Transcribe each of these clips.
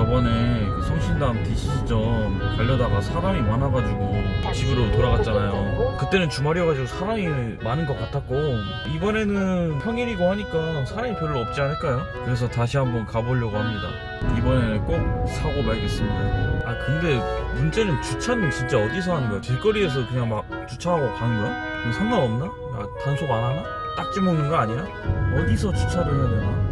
저번에 그 성신당 DC점 가려다가 사람이 많아가지고 집으로 돌아갔잖아요. 그때는 주말이어가지고 사람이 많은 것 같았고 이번에는 평일이고 하니까 사람이 별로 없지 않을까요? 그래서 다시 한번 가보려고 합니다. 이번에는 꼭 사고 말겠습니다. 아 근데 문제는 주차는 진짜 어디서 하는 거야? 길거리에서 그냥 막 주차하고 가는 거야? 상관없나? 야, 단속 안 하나? 딱지 먹는 거 아니야? 어디서 주차를 해야 되나?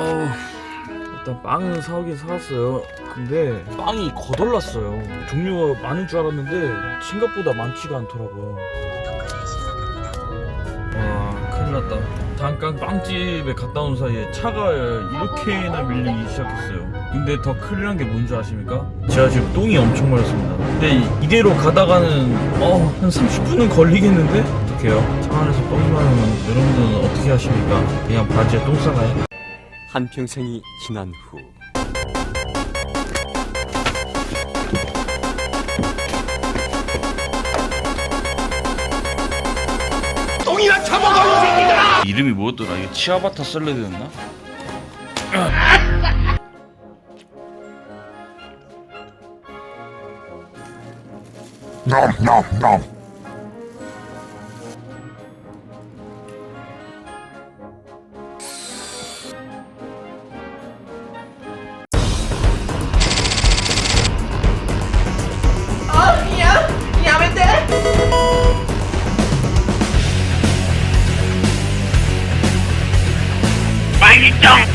어우 일단 빵은 사오긴 사왔어요 근데 빵이 거덜났어요 종류가 많은 줄 알았는데 생각보다 많지가 않더라고요 와 큰일 났다 잠깐 빵집에 갔다 온 사이에 차가 이렇게나 밀리기 시작했어요 근데 더 큰일 난 게 뭔지 아십니까? 제가 지금 똥이 엄청 마렵습니다 근데 이- 이대로 가다가는 어, 한 30분은 걸리겠는데? 어떡해요? 차 안에서 똥이 마르면 여러분들은 어떻게 하십니까? 그냥 바지에 똥 싸가요? 한평생이 지난 후 이름이 뭐였더라? 이게 치아바타 샐러드였나? nom nom nom dump!